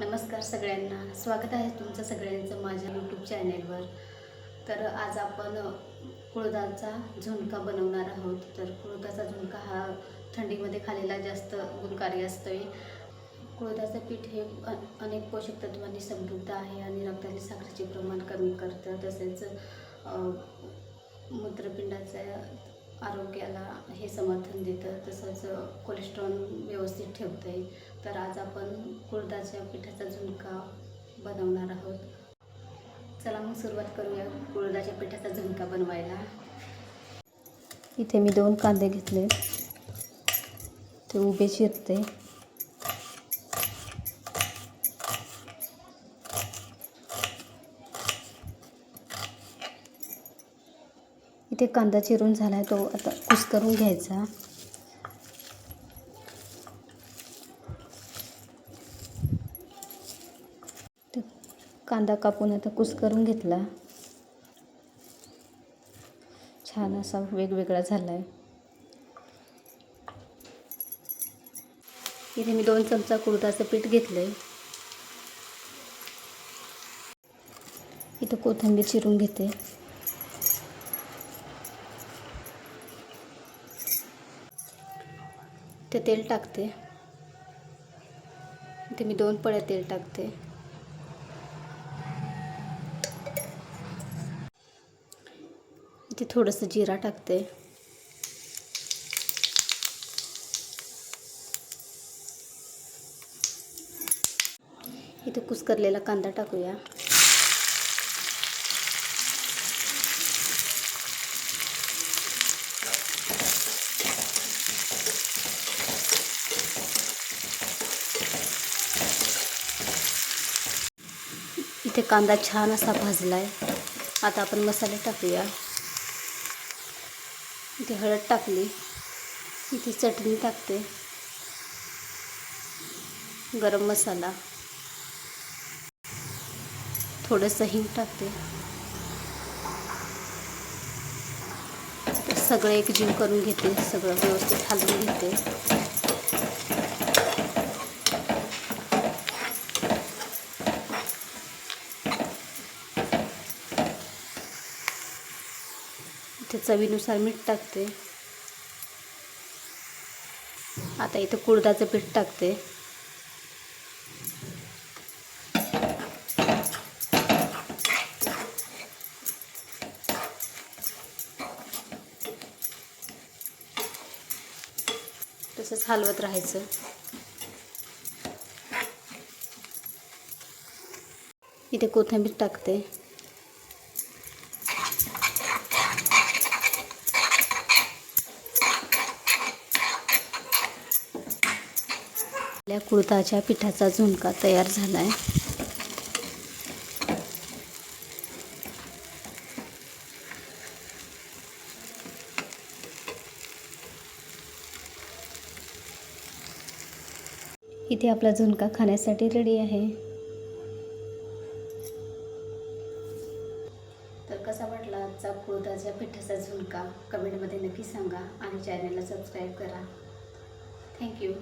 नमस्कार सगळ्यांना. स्वागत आहे तुमचं सगळ्यांचं माझ्या यूट्यूब चॅनेलवर तर आज आपण कुळदाचा झुणका बनवणार आहोत. तर कुळदाचा झुणका हा थंडीमध्ये खालेला जास्त गुणकारी असतोय. कुळदाचं पीठ हे अनेक पोषक तत्वांनी समृद्ध आहे आणि रक्तातील साखरेचे प्रमाण कमी करतं. तसेच मूत्रपिंडाचा आरोग्याला हे समर्थन देतं तसंच कोलेस्ट्रॉल व्यवस्थित ठेवतं आहे तर आज आपण कुळदाच्या पिठाचा झुणका बनवणार आहोत. चला मग सुरुवात करूया कुळदाच्या पिठाचा झुणका बनवायला. इथे मी दोन कांदे घेतले ते उभे चिरते इथे कांदा चिरून झाला आहे तो आता कुस्करून घ्यायचा. कांदा कापून आता कुस्करून घेतला. छान असा वेगवेगळा झाला आहे इथे मी दोन चमचा कुडताचं पीठ घेतलं आहे इथं कोथिंबीर चिरून घेते. ते तेल टाकते. इथे मी दोन पळ्या तेल टाकते. थोडंसं जिरा टाकते. इथे कुस्करलेला कांदा टाकूया. इथे कांदा छान असा भाजला आहे आता आपण मसाले टाकूया. इथे हळद टाकली. इथे चटणी टाकते. गरम मसाला. थोडंसं हिंग टाकते. सगळं एकजीव करून घेते. सगळं व्यवस्थित हलवून घेते. ते चवीनुसार मीठ टाकते. आता इथं कुळदाचं पीठ टाकते. तसंच हलवत राहायचं. इथे कोथिंबीर टाकते. आपल्या कुळताच्या पिठाचा झुणका तयार झाला आहे इथे आपला झुणका खाण्यासाठी रेडी आहे. तर कसा वाटला आजचा कुळदाच्या पिठाचा झुणका? कमेंटमध्ये नक्की सांगा आणि चॅनलला सबस्क्राईब करा. थँक्यू